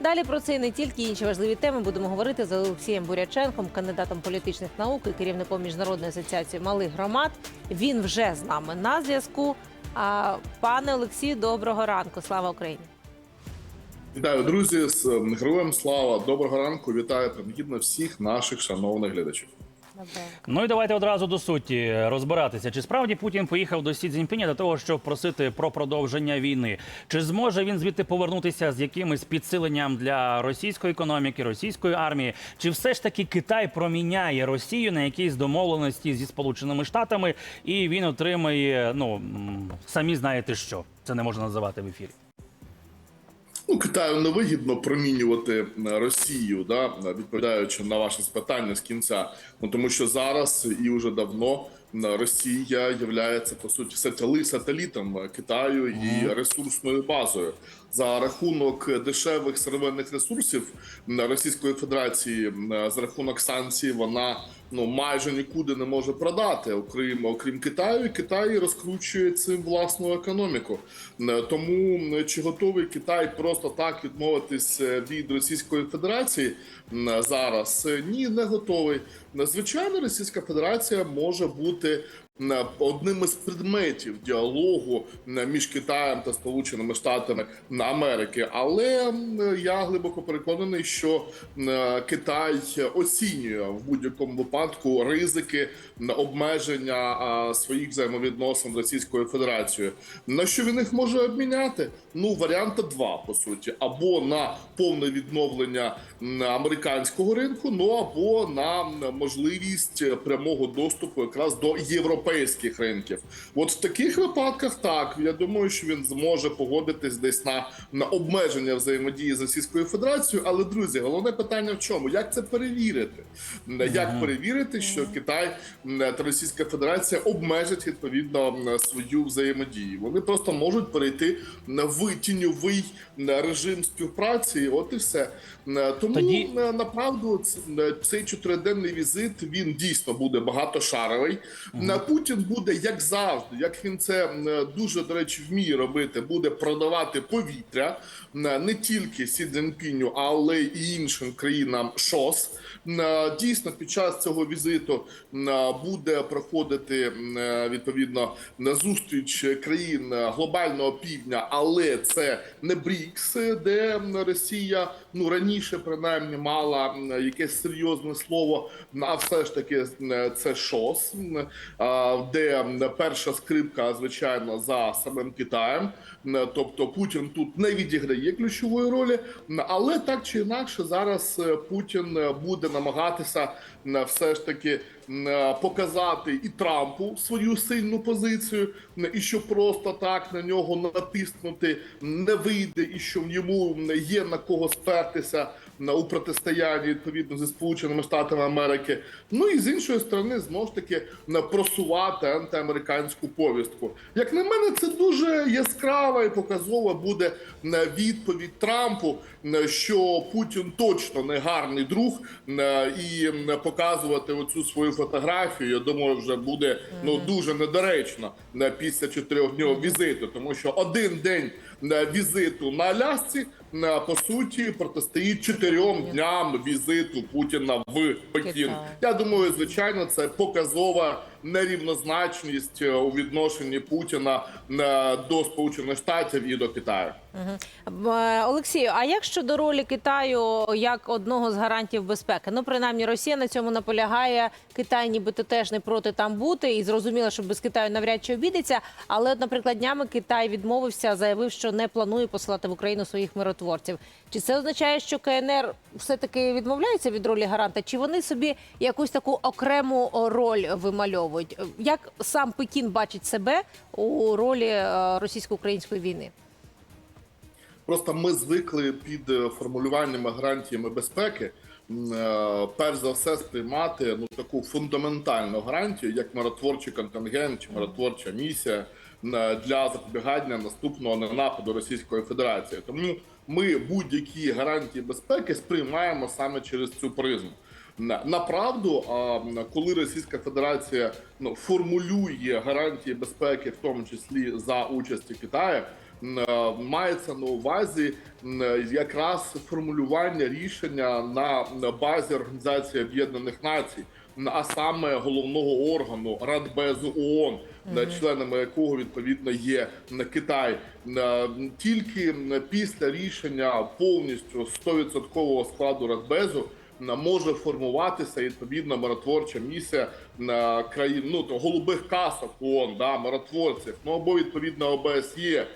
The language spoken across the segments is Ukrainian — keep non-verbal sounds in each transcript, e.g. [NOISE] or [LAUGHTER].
Далі про це і не тільки інші важливі теми будемо говорити з Олексієм Буряченком, кандидатом політичних наук і керівником міжнародної асоціації малих громад. Він вже з нами на зв'язку. Пане Олексію, доброго ранку. Слава Україні! Вітаю, друзі, з героєм героям слава. Доброго ранку. Вітаю принагідно всіх наших шановних глядачів. Ну і давайте одразу до суті розбиратися. Чи справді Путін поїхав до Сі Цзіньпіня для того, щоб просити про продовження війни? Чи зможе він звідти повернутися з якимось підсиленням для російської економіки, російської армії? Чи все ж таки Китай проміняє Росію на якісь домовленості зі Сполученими Штатами, і він отримає, ну самі знаєте що це не можна називати в ефірі? Ну, Китаю невигідно промінювати е, Росію, да, відповідаючи на ваше запитання з кінця. Ну тому що зараз і вже давно Росія є по суті сателі- сателітом Китаю і ресурсною базою. За рахунок дешевих сировинних ресурсів Російської Федерації за рахунок санкцій вона ну майже нікуди не може продати, окрім окрім Китаю. І Китай розкручує цим власну економіку. Тому чи готовий Китай просто так відмовитись е, від Російської Федерації зараз? Ні, не готовий. Звичайно, Російська Федерація може бути The. Одним із предметів діалогу між Китаєм та Сполученими Штатами Америки, але я глибоко переконаний, що Китай оцінює в будь-якому випадку ризики обмеження своїх взаємовідносин з Російською Федерацією. На що він їх може обміняти? Ну, варіанта два по суті: або на повне відновлення американського ринку, ну або на можливість прямого доступу якраз до європейських ринків. От в таких випадках так я думаю, що він зможе погодитись десь на, на обмеження взаємодії з Російською Федерацією. Але друзі, головне питання в чому? Як це перевірити? Як перевірити, що Китай та Російська Федерація обмежать відповідно м, свою взаємодію? Вони просто можуть перейти на в тіньовий м, режим співпраці. От і все. Тому Тоді- направду цей чотириденний візит він дійсно буде багатошаровий. На Путін буде як завжди, як він це дуже до речі вміє робити, буде продавати повітря не тільки Сі Цзіньпіню, але й іншим країнам ШОС. Дійсно, під час цього візиту буде проходити відповідно зустріч країн глобального півдня, але це не БРІКС, де Росія ну раніше принаймні мала якесь серйозне слово. А все ж таки це ШОС, де перша скрипка, звичайно, за самим Китаєм. Тобто Путін тут не відіграє ключової ролі, але так чи інакше зараз е, Путін е, буде намагатися все ж таки показати і Трампу свою сильну позицію, і що просто так на нього натиснути не вийде, і що йому м, є на кого спертися у протистоянні відповідно зі Сполученими Штатами Америки. Ну і з іншої сторони, знову ж таки просувати антиамериканську повістку. Як на мене, це дуже яскрава і показова буде м, відповідь Трампу, м, що Путін точно не гарний друг, і м, показувати оцю свою фотографію. Я думаю, вже буде ну дуже недоречно м, після чотирьохдневого візиту, тому що один день візиту на Алясці по суті протистоїть чотирьом дням візиту Путіна в Пекін. Я думаю, звичайно, це показова нерівнозначність е, у відношенні Путіна е, до Сполучених Штатів і до Китаю. Олексію, а як щодо ролі Китаю як одного з гарантів безпеки? Ну, принаймні, Росія на цьому наполягає. Китай, нібито теж не проти там бути, і зрозуміло, що без Китаю навряд чи обійдеться. Але, от, наприклад, днями Китай відмовився, заявив, що не планує посилати в Україну своїх миротворців. Чи це означає, що КНР все таки відмовляється від ролі гаранта? Чи вони собі якусь таку окрему роль вимальовують? Як сам Пекін бачить себе у ролі е, російсько-української війни? Просто ми звикли під е, формулюваннями гарантіями безпеки. е, Перш за все сприймати ну таку фундаментальну гарантію, як миротворчий контингент чи миротворча місія е, для запобігання наступного нападу Російської Федерації. Тому ми будь-які гарантії безпеки сприймаємо саме через цю призму. На- Направду, а, коли Російська Федерація ну, формулює гарантії безпеки, в тому числі за участі Китаю, е, мається на увазі е, якраз формулювання рішення на базі Організації Об'єднаних Націй, а саме головного органу Радбезу ООН, е, членами якого відповідно є Китай. Тільки після рішення повністю 100% складу Радбезу може формуватися відповідно миротворча місія на країн, ну голубих касок ООН, да, миротворців, ну або відповідно ОБСЄ,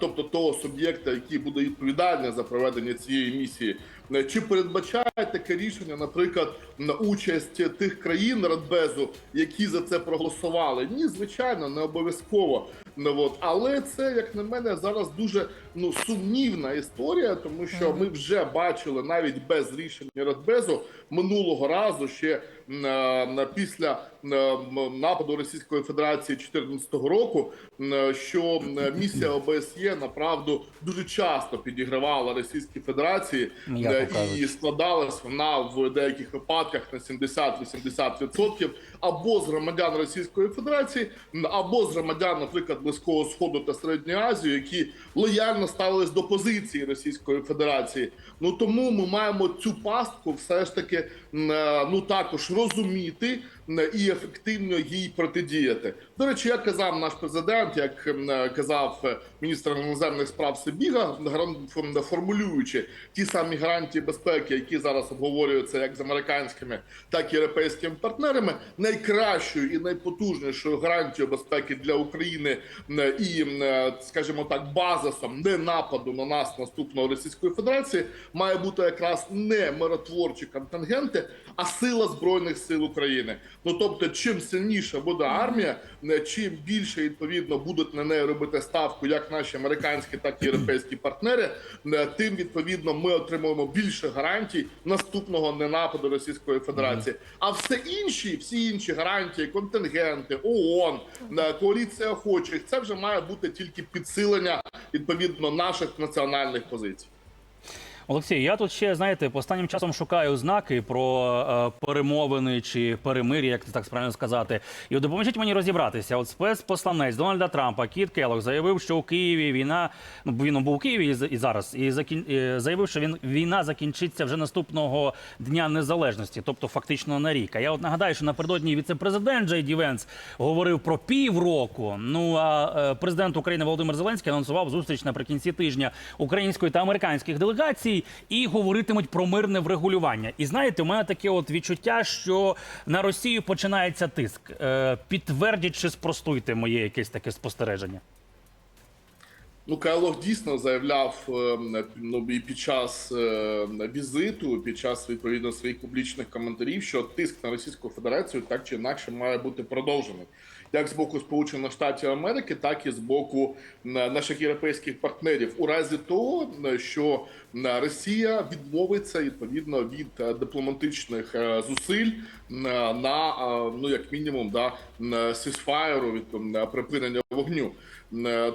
тобто того суб'єкта, який буде відповідальний за проведення цієї місії. Е, Чи передбачає таке рішення, наприклад, на участь тих країн Радбезу, які за це проголосували? Ні, звичайно, не обов'язково. Ну, от. Але це, як на мене, зараз дуже ну сумнівна історія, тому що ми вже бачили навіть без рішення Радбезу минулого разу ще на, на після на, нападу Російської Федерації 2014 року, що місія ОБСЄ направду дуже часто підігравала Російській Федерації е. І складалась вона в деяких випадках на 70-80% або з громадян Російської Федерації, або з громадян, наприклад, Близького Сходу та Середньої Азії, які лояльно ставились до позиції Російської Федерації. Ну тому ми маємо цю пастку все ж таки е, ну також розуміти і ефективно їй протидіяти. До речі, як казав наш президент, як е, казав е, міністр іноземних справ Сибіга, формулюючи ті самі гарантії безпеки, які зараз обговорюються як з американськими, так і європейськими партнерами, найкращою і найпотужнішою гарантією безпеки для України і, е, скажімо так, базисом не нападу на нас наступного Російської Федерації має бути якраз не миротворчі контингенти, а сила збройних сил України. Ну тобто, чим сильніша буде армія, е, чим більше відповідно будуть на неї робити ставку, як наші американські, так і європейські партнери, е, тим відповідно ми отримуємо більше гарантій наступного ненападу Російської Федерації. А все інші, всі інші гарантії, контингенти, ООН, е, коаліція охочих, це вже має бути тільки підсилення відповідно наших національних позицій. Олексій, я тут ще знаєте, останнім часом шукаю знаки про е, перемовини чи перемир'я, як це так правильно сказати. І допоможіть мені розібратися. От спецпосланець Дональда Трампа Кіт Келлог заявив, що у Києві війна ну він був у Києві і, і зараз, і закін... е, заявив, що він війна закінчиться вже наступного дня незалежності, тобто фактично на рік. А я от нагадаю, що напередодні віце-президент Джей Ді говорив про півроку. Ну а е, президент України Володимир Зеленський анонсував зустріч наприкінці тижня української та американських делегацій і говоритимуть про мирне врегулювання. І знаєте, у мене таке от відчуття, що на Росію починається тиск. Е, підтвердіть чи спростуйте моє якесь таке спостереження. Ну, Кайлох дійсно заявляв е, ну, і під час е, візиту, під час відповідно своїх публічних коментарів, що тиск на Російську Федерацію так чи інакше має бути продовжений, як з боку Сполучених Штатів Америки, так і з боку наших європейських партнерів, у разі того, що Росія відмовиться відповідно від е, дипломатичних е, зусиль на е, ну як мінімум да сісфаєру від припинення вогню.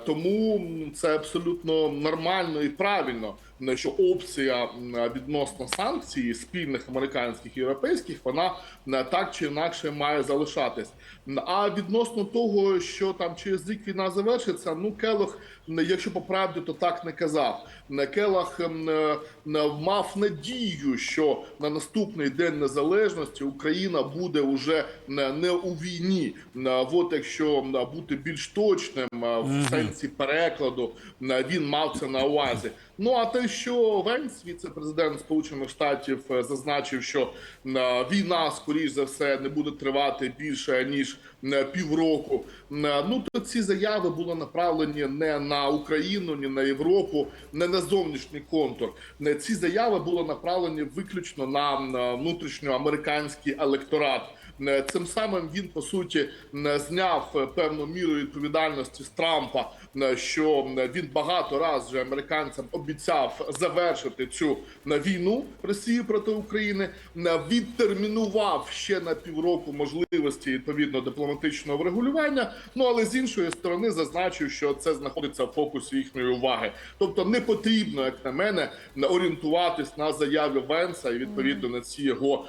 Тому це абсолютно нормально і правильно, що опція відносно санкцій спільних американських і європейських, вона так чи інакше має залишатись. А відносно того, що там через рік війна завершиться, ну Келох, якщо по правді, то так не казав. Келох мав надію, що на наступний день незалежності Україна буде вже не у війні. От якщо бути більш точним в сенсі перекладу, він мав це на увазі. Ну а те, що Венс, віце-президент Сполучених Штатів, е, зазначив, що війна, скоріш за все, не буде тривати більше ніж півроку. Ну то ці заяви були направлені не на Україну, ні на Європу, не на зовнішній контур. Не ці заяви були направлені виключно на внутрішньоамериканський електорат. Е, Цим самим він по суті е, зняв е, певну міру відповідальності з Трампа, що він багато разів американцям обіцяв завершити цю війну Росії проти України, відтермінував ще на півроку можливості відповідно дипломатичного врегулювання. Ну але з іншої сторони зазначив, що це знаходиться в фокусі їхньої уваги. Тобто не потрібно, як на мене, орієнтуватись на заяві Венса і відповідно на ці його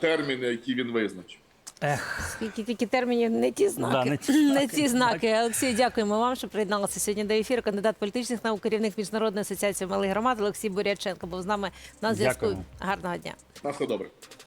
терміни, які він визначив. Ех. Скільки тільки термінів, не ті знаки. Да, не ті [LAUGHS] не знаки, ті знаки. Олексій, дякуємо вам, що приєдналися сьогодні до ефіру. Кандидат політичних наук, керівник міжнародної асоціації малих громад Олексій Буряченко був з нами на зв'язку. Гарного дня. На все добре.